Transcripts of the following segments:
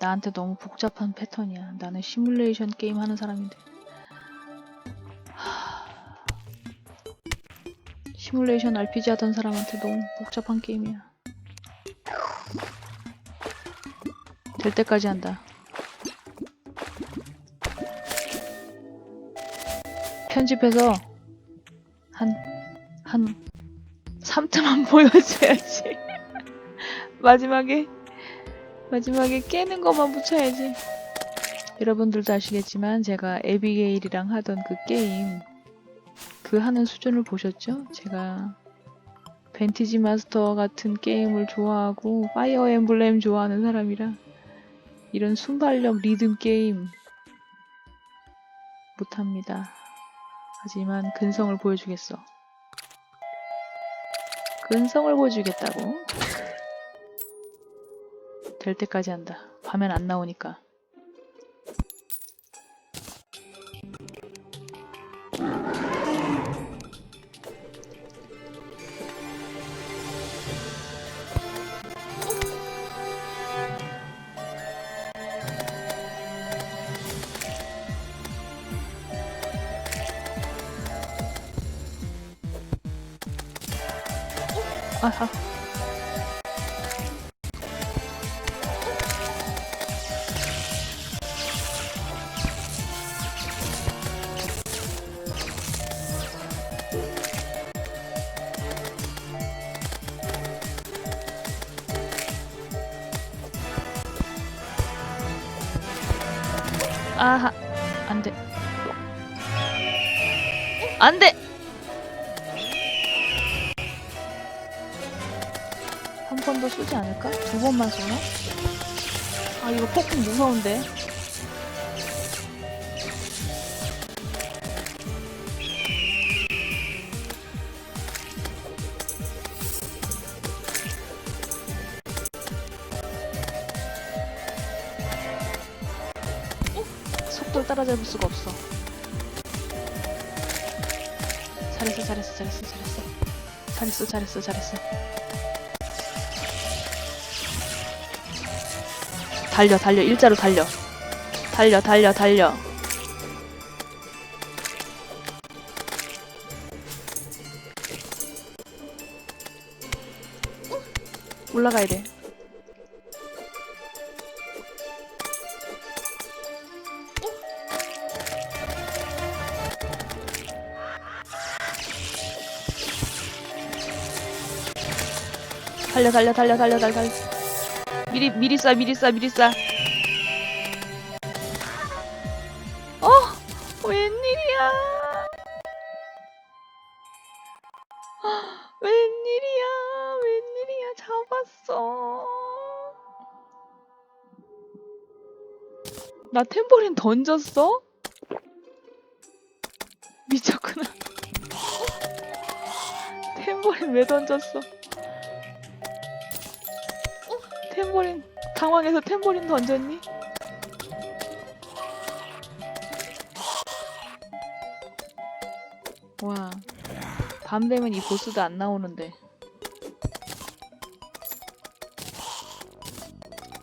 나한테 너무 복잡한 패턴이야. 나는 시뮬레이션 게임 하는 사람인데. 하... 시뮬레이션 RPG 하던 사람한테 너무 복잡한 게임이야. 될 때까지 한다. 편집해서 한, 한 3트만 보여줘야지. 마지막에, 마지막에 깨는 것만 붙여야지. 여러분들도 아시겠지만 제가 에비게일이랑 하던 그 게임, 그 하는 수준을 보셨죠? 제가 벤티지 마스터 같은 게임을 좋아하고 파이어 엠블렘 좋아하는 사람이라 이런 순발력 리듬 게임 못합니다. 하지만 근성을 보여주겠어. 근성을 보여주겠다고. 될 때까지 한다. 화면 안 나오니까. 아하. 아하. 안 돼. 안 돼! 한 번 더 쏘지 않을까? 두 번만 쏘나? 아 이거 폭풍 무서운데 속도를 따라잡을 수가 없어. 잘했어 잘했어 잘했어 잘했어. 잘했어 잘했어 잘했어. 달려 달려 일자로 달려. 달려 달려 달려. 올라가야 돼 달려 달려 달려 달려 달려 달려. 미리 미리 쏴 미리 쏴 미리 쏴. 어? 웬일이야? 아, 웬일이야? 웬일이야? 잡았어. 나 템버린 던졌어? 미쳤구나. 템버린 왜 던졌어 템버린 당황해서 템버린 던졌니? 와, 밤 되면 이 보스도 안 나오는데.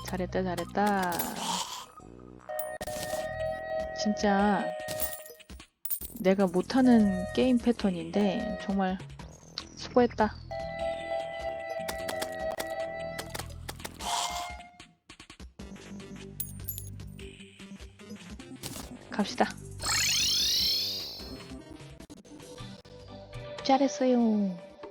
잘했다, 잘했다. 진짜 내가 못하는 게임 패턴인데 정말 수고했다. 갑시다. 잘했어요.